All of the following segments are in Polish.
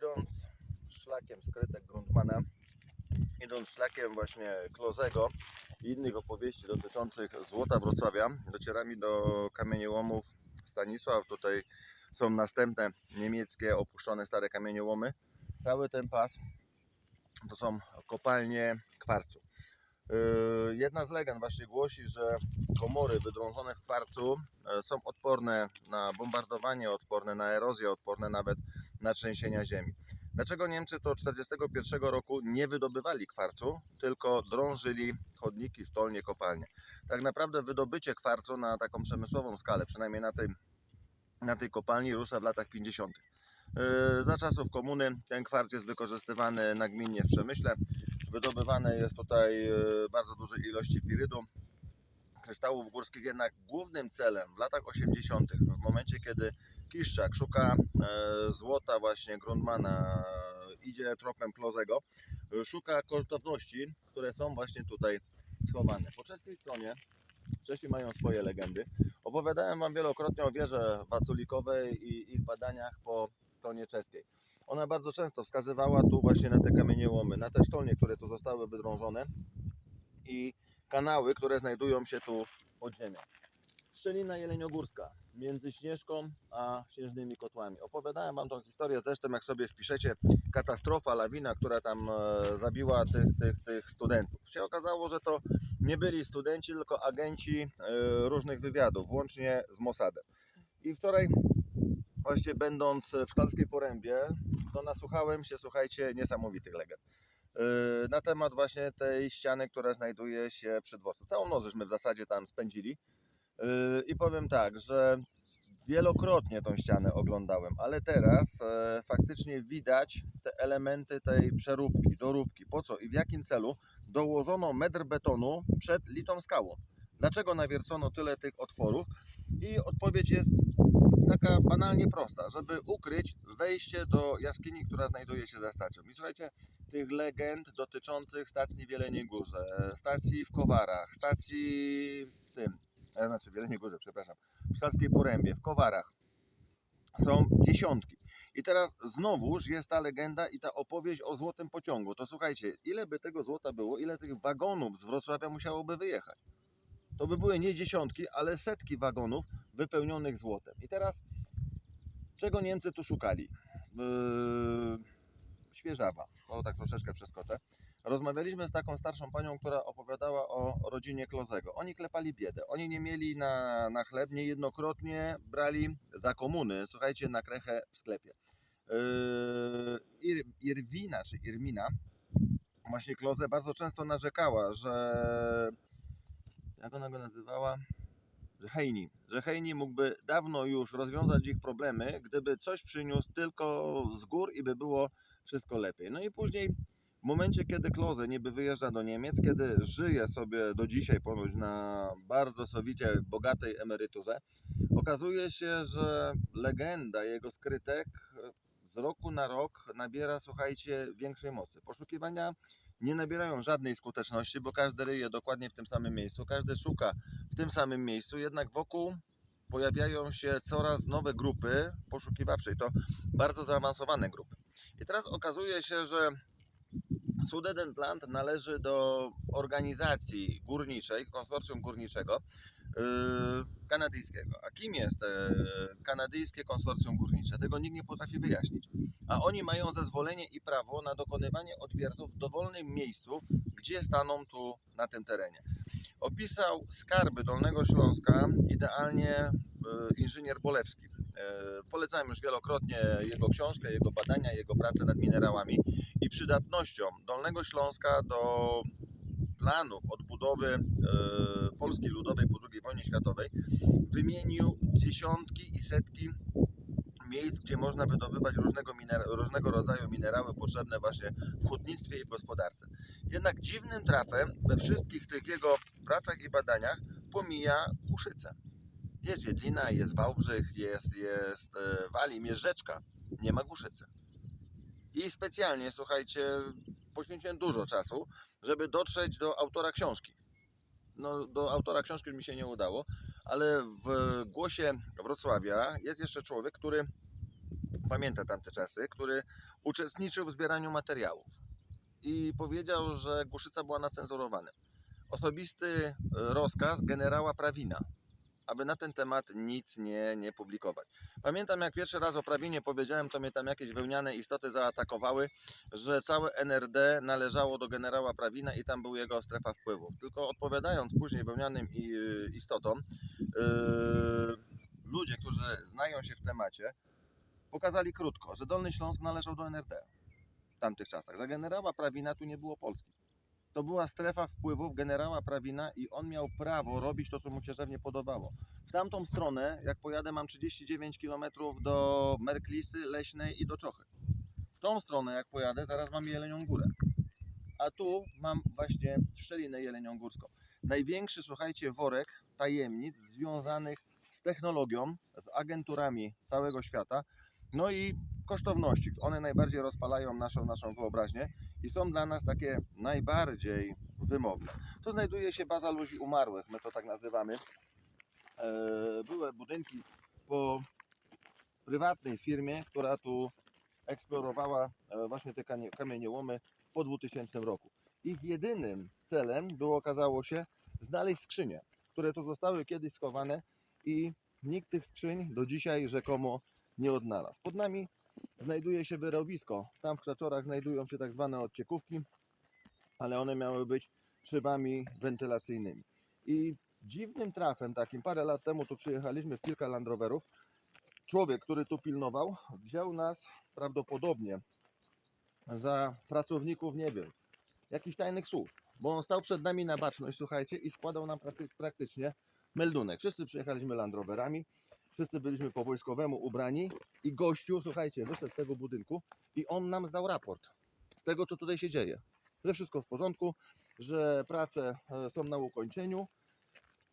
idąc szlakiem skrytek Grundmana, idąc szlakiem właśnie Klozego i innych opowieści dotyczących złota Wrocławia, docieramy do kamieniołomów Stanisław. Tutaj są następne niemieckie opuszczone stare kamieniołomy. Cały ten pas to są kopalnie kwarcu. Yy, Jedna z legend właśnie głosi, że komory wydrążone w kwarcu e, są odporne na bombardowanie, odporne na erozję, odporne nawet na trzęsienia ziemi. Dlaczego Niemcy to 1941 roku nie wydobywali kwarcu, tylko drążyli chodniki, sztolnie, kopalnie? Tak naprawdę wydobycie kwarcu na taką przemysłową skalę, przynajmniej na tej, na tej kopalni, rusza w latach 50. Yy, Za czasów komuny ten kwarc jest wykorzystywany nagminnie w przemyśle. Wydobywane jest tutaj yy, bardzo duże ilości pirydu, kryształów górskich, jednak głównym celem w latach 80., w momencie kiedy Kiszczak szuka e, złota właśnie Grundmana, idzie tropem Klozego, e, szuka kosztowności, które są właśnie tutaj schowane. Po czeskiej stronie Czesi mają swoje legendy. Opowiadałem Wam wielokrotnie o wieży waculikowej i ich badaniach po stronie czeskiej. Ona bardzo często wskazywała tu właśnie na te kamieniołomy, na te sztolnie, które tu zostały wydrążone i kanały, które znajdują się tu pod ziemią. Szczelina Jeleniogórska między Śnieżką a Śnieżnymi Kotłami. Opowiadałem Wam tą historię, zresztą jak sobie wpiszecie katastrofa, lawina, która tam e, zabiła tych, tych, tych studentów. Się okazało, że to nie byli studenci, tylko agenci e, różnych wywiadów, włącznie z Mossadem. I wczoraj właśnie będąc w Szklarskiej Porębie, to nasłuchałem się, słuchajcie, niesamowitych legend. Yy, Na temat właśnie tej ściany, która znajduje się przy dworcu. Całą noc żeśmy w zasadzie tam spędzili. Yy, I powiem tak, że wielokrotnie tą ścianę oglądałem, ale teraz e, faktycznie widać te elementy tej przeróbki, doróbki. Po co i w jakim celu dołożono metr betonu przed litą skałą? Dlaczego nawiercono tyle tych otworów? I odpowiedź jest taka banalnie prosta, żeby ukryć wejście do jaskini, która znajduje się za stacją. I słuchajcie, tych legend dotyczących stacji w Jeleniej Górze, stacji w Kowarach, stacji w tym, e, znaczy w Jeleniej Górze, przepraszam, w Szklarskiej Porębie, w Kowarach są dziesiątki. I teraz znowuż jest ta legenda i ta opowieść o złotym pociągu. To słuchajcie, ile by tego złota było, ile tych wagonów z Wrocławia musiałoby wyjechać? To by były nie dziesiątki, ale setki wagonów wypełnionych złotem. I teraz, czego Niemcy tu szukali? Yy, świeżawa. O, tak troszeczkę przeskoczę. Rozmawialiśmy z taką starszą panią, która opowiadała o rodzinie Klozego. Oni klepali biedę. Oni nie mieli na, na chleb, niejednokrotnie brali za komuny, słuchajcie, na krechę w sklepie. Yy, Ir, Irwina, czy Irmina, właśnie Kloze bardzo często narzekała, że jak ona go nazywała? Że Heini, że Heini mógłby dawno już rozwiązać ich problemy, gdyby coś przyniósł tylko z gór i by było wszystko lepiej. No i później w momencie, kiedy Kloze niby wyjeżdża do Niemiec, kiedy żyje sobie do dzisiaj ponoć na bardzo sowicie bogatej emeryturze, okazuje się, że legenda jego skrytek z roku na rok nabiera, słuchajcie, większej mocy. Poszukiwania nie nabierają żadnej skuteczności, bo każdy ryje dokładnie w tym samym miejscu, każdy szuka w tym samym miejscu, jednak wokół pojawiają się coraz nowe grupy poszukiwawcze i to bardzo zaawansowane grupy. I teraz okazuje się, że Sudetenland należy do organizacji górniczej, konsorcjum górniczego yy, kanadyjskiego. A kim jest e, kanadyjskie konsorcjum górnicze? Tego nikt nie potrafi wyjaśnić. A oni mają zezwolenie i prawo na dokonywanie odwiertów w dowolnym miejscu, gdzie staną tu na tym terenie. Opisał skarby Dolnego Śląska idealnie e, inżynier Bolewski. E, Polecałem już wielokrotnie jego książkę, jego badania, jego pracę nad minerałami i przydatnością Dolnego Śląska do planów odbudowy e, Polski Ludowej po II wojnie światowej wymienił dziesiątki i setki miejsc, gdzie można wydobywać różnego, różnego rodzaju minerały potrzebne właśnie w hutnictwie i w gospodarce. Jednak dziwnym trafem we wszystkich tych jego pracach i badaniach pomija Kuszycę. Jest Jedlina, jest Wałbrzych, jest, jest e, Walim, jest rzeczka. Nie ma Guszycy. I specjalnie, słuchajcie, poświęciłem dużo czasu, żeby dotrzeć do autora książki. No, do autora książki mi się nie udało, ale w głosie Wrocławia jest jeszcze człowiek, który pamięta tamte czasy, który uczestniczył w zbieraniu materiałów i powiedział, że Głuszyca była nacenzurowana. Osobisty e, rozkaz generała Prawina, aby na ten temat nic nie, nie publikować. Pamiętam jak pierwszy raz o Prawinie powiedziałem, to mnie tam jakieś wełniane istoty zaatakowały, że całe NRD należało do generała Prawina i tam był jego strefa wpływów. Tylko odpowiadając później wełnianym i- istotom, yy, ludzie, którzy znają się w temacie, pokazali krótko, że Dolny Śląsk należał do NRD w tamtych czasach. Za generała Prawina tu nie było Polski. To była strefa wpływów generała Prawina i on miał prawo robić to, co mu się żywnie podobało. W tamtą stronę, jak pojadę, mam 39 km do Merklisy, Leśnej i do Czochy. W tą stronę, jak pojadę, zaraz mam Jelenią Górę. A tu mam właśnie Szczelinę Jelenią Górską. Największy, słuchajcie, worek tajemnic związanych z technologią, z agenturami całego świata, no i kosztowności. One najbardziej rozpalają naszą, naszą wyobraźnię i są dla nas takie najbardziej wymowne. Tu znajduje się baza ludzi umarłych, my to tak nazywamy. Eee, Były budynki po prywatnej firmie, która tu eksplorowała e, właśnie te kamieniołomy po 2000 roku. Ich jedynym celem było, okazało się, znaleźć skrzynie, które tu zostały kiedyś schowane i nikt tych skrzyń do dzisiaj rzekomo nie odnalazł. Pod nami znajduje się wyrobisko. Tam w krzaczorach znajdują się tak zwane odciekówki, ale one miały być szybami wentylacyjnymi. I dziwnym trafem takim, parę lat temu tu przyjechaliśmy w kilka Land Roverów, człowiek, który tu pilnował, wziął nas prawdopodobnie za pracowników, nie wiem, jakichś tajnych służb, bo on stał przed nami na baczność, słuchajcie, i składał nam prakty- praktycznie meldunek. Wszyscy przyjechaliśmy Land Roverami, wszyscy byliśmy po wojskowemu ubrani i gościu, słuchajcie, wyszedł z tego budynku i on nam zdał raport z tego, co tutaj się dzieje. Że wszystko w porządku, że prace e, są na ukończeniu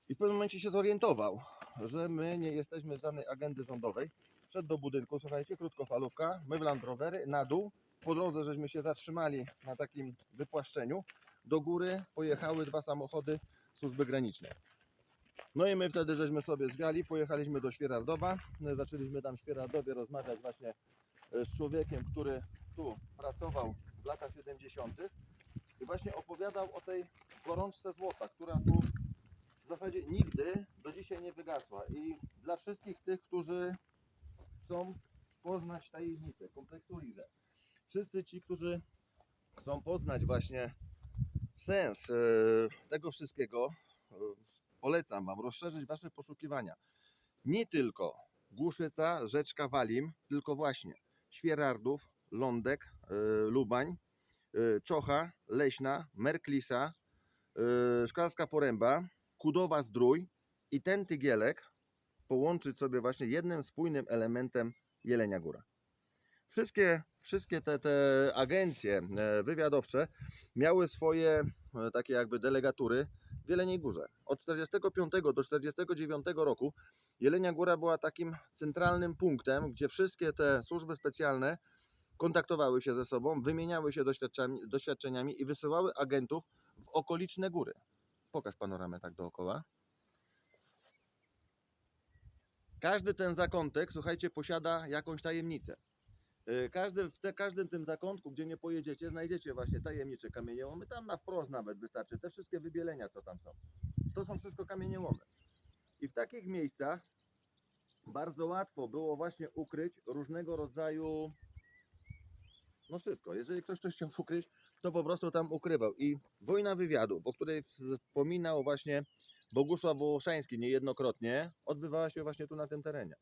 i w pewnym momencie się zorientował, że my nie jesteśmy z żadnej agendy rządowej. Wszedł do budynku, słuchajcie, krótkofalówka, my w Land Rovery, na dół. Po drodze żeśmy się zatrzymali na takim wypłaszczeniu. Do góry pojechały dwa samochody służby granicznej. No i my wtedy żeśmy sobie zwiali, pojechaliśmy do Świerardowa. Zaczęliśmy tam w Świerardowie rozmawiać właśnie e, z człowiekiem, który tu pracował w latach 70. I właśnie opowiadał o tej gorączce złota, która tu w zasadzie nigdy do dzisiaj nie wygasła. I dla wszystkich tych, którzy chcą poznać tajemnicę kompleksu Rize, wszyscy ci, którzy chcą poznać właśnie sens e, tego wszystkiego, e, polecam Wam rozszerzyć Wasze poszukiwania. Nie tylko Głuszyca, Rzeczka Walim, tylko właśnie Świerardów, Lądek, e, Lubań, e, Czocha, Leśna, Merklisa, e, Szklarska Poręba, Kudowa Zdrój i ten tygielek połączyć sobie właśnie jednym spójnym elementem Jelenia Góra. Wszystkie, wszystkie te, te agencje e, wywiadowcze miały swoje e, takie jakby delegatury w Jeleniej Górze. Od 45 do 49 roku Jelenia Góra była takim centralnym punktem, gdzie wszystkie te służby specjalne kontaktowały się ze sobą, wymieniały się doświadczeniami, doświadczeniami i wysyłały agentów w okoliczne góry. Pokaż panoramę tak dookoła. Każdy ten zakątek, słuchajcie, posiada jakąś tajemnicę. Yy, Każdy, w te, każdym tym zakątku, gdzie nie pojedziecie, znajdziecie właśnie tajemnicze kamieniołomy. Tam na wprost nawet wystarczy. Te wszystkie wybielenia, co tam są. To są wszystko kamieniołomy. I w takich miejscach bardzo łatwo było właśnie ukryć różnego rodzaju no wszystko. Jeżeli ktoś coś chciał ukryć, to po prostu tam ukrywał. I wojna wywiadów, o której wspominał właśnie Bogusław Wołoszański niejednokrotnie, odbywała się właśnie tu na tym terenie.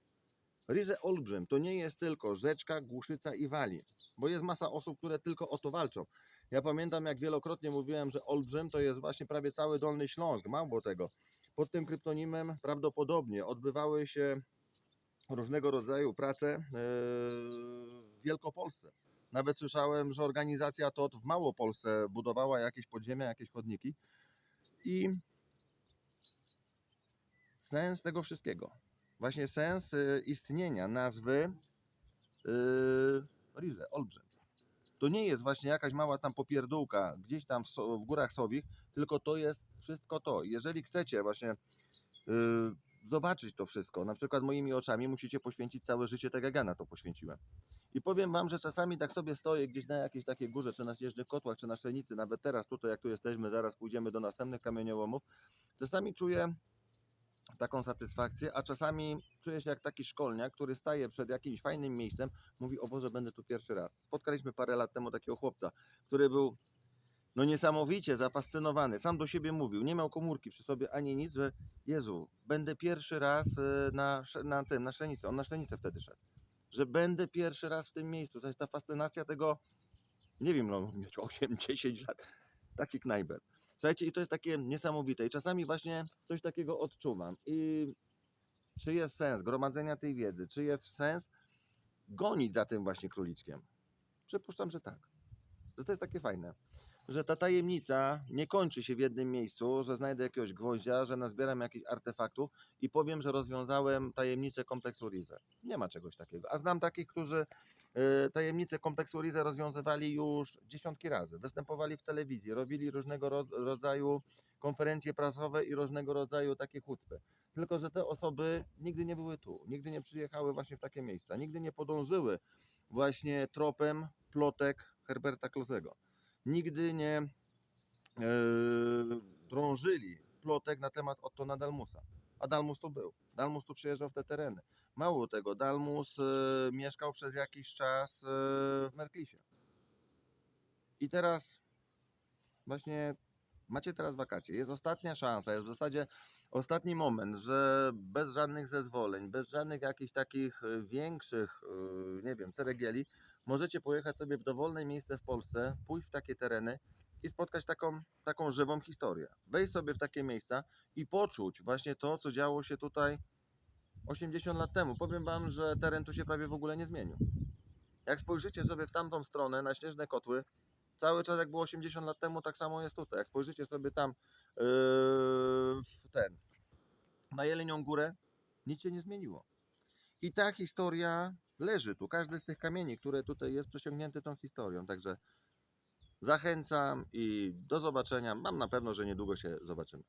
Rize Olbrzym to nie jest tylko rzeczka, Głuszyca i Wali, bo jest masa osób, które tylko o to walczą. Ja pamiętam, jak wielokrotnie mówiłem, że Olbrzym to jest właśnie prawie cały Dolny Śląsk, mało tego. Pod tym kryptonimem prawdopodobnie odbywały się różnego rodzaju prace yy, w Wielkopolsce. Nawet słyszałem, że organizacja TOT w Małopolsce budowała jakieś podziemia, jakieś chodniki. I sens tego wszystkiego, właśnie sens y, istnienia nazwy yy, Rize, Olbrzym. To nie jest właśnie jakaś mała tam popierdółka gdzieś tam w, w górach Sowich, tylko to jest wszystko to. Jeżeli chcecie właśnie yy, zobaczyć to wszystko, na przykład moimi oczami, musicie poświęcić całe życie, tak jak ja na to poświęciłem. I powiem Wam, że czasami tak sobie stoję gdzieś na jakiejś takiej górze, czy na Śnieżnych Kotłach, czy na Szczenicy, nawet teraz tutaj jak tu jesteśmy, zaraz pójdziemy do następnych kamieniołomów, czasami czuję taką satysfakcję, a czasami czuję się jak taki szkolniak, który staje przed jakimś fajnym miejscem, mówi, o Boże, będę tu pierwszy raz. Spotkaliśmy parę lat temu takiego chłopca, który był no niesamowicie zafascynowany, sam do siebie mówił, nie miał komórki przy sobie ani nic, że Jezu, będę pierwszy raz e, na, na tym, na Szczenicy, on na Szczenicę wtedy szedł, że będę pierwszy raz w tym miejscu, to jest ta fascynacja tego, nie wiem, no, mieć 8-10 lat, taki knajber. Słuchajcie, i to jest takie niesamowite i czasami właśnie coś takiego odczuwam i czy jest sens gromadzenia tej wiedzy, czy jest sens gonić za tym właśnie króliczkiem? Przypuszczam, że tak. Że to jest takie fajne. Że ta tajemnica nie kończy się w jednym miejscu, że znajdę jakiegoś gwoździa, że nazbieram jakichś artefaktów i powiem, że rozwiązałem tajemnicę kompleksu Rize. Nie ma czegoś takiego. A znam takich, którzy y, tajemnicę kompleksu Rize rozwiązywali już dziesiątki razy. Występowali w telewizji, robili różnego ro- rodzaju konferencje prasowe i różnego rodzaju takie chucpy. Tylko, że te osoby nigdy nie były tu, nigdy nie przyjechały właśnie w takie miejsca, nigdy nie podążyły właśnie tropem plotek Herberta Klosego. Nigdy nie e, drążyli plotek na temat Ottona Dalmusa. A Dalmus tu był. Dalmus tu przyjeżdżał w te tereny. Mało tego, Dalmus e, mieszkał przez jakiś czas e, w Merklisie. I teraz właśnie macie teraz wakacje. Jest ostatnia szansa, jest w zasadzie ostatni moment, że bez żadnych zezwoleń, bez żadnych jakichś takich większych, nie wiem, ceregieli, możecie pojechać sobie w dowolne miejsce w Polsce, pójść w takie tereny i spotkać taką, taką żywą historię. Wejść sobie w takie miejsca i poczuć właśnie to, co działo się tutaj 80 lat temu. Powiem Wam, że teren tu się prawie w ogóle nie zmienił. Jak spojrzycie sobie w tamtą stronę, na Śnieżne Kotły, cały czas jak było 80 lat temu, tak samo jest tutaj. Jak spojrzycie sobie tam yy, ten, na Jelenią Górę, nic się nie zmieniło. I ta historia leży tu. Każdy z tych kamieni, które tutaj jest, przesiągnięty tą historią. Także zachęcam i do zobaczenia. Mam na pewno, że niedługo się zobaczymy.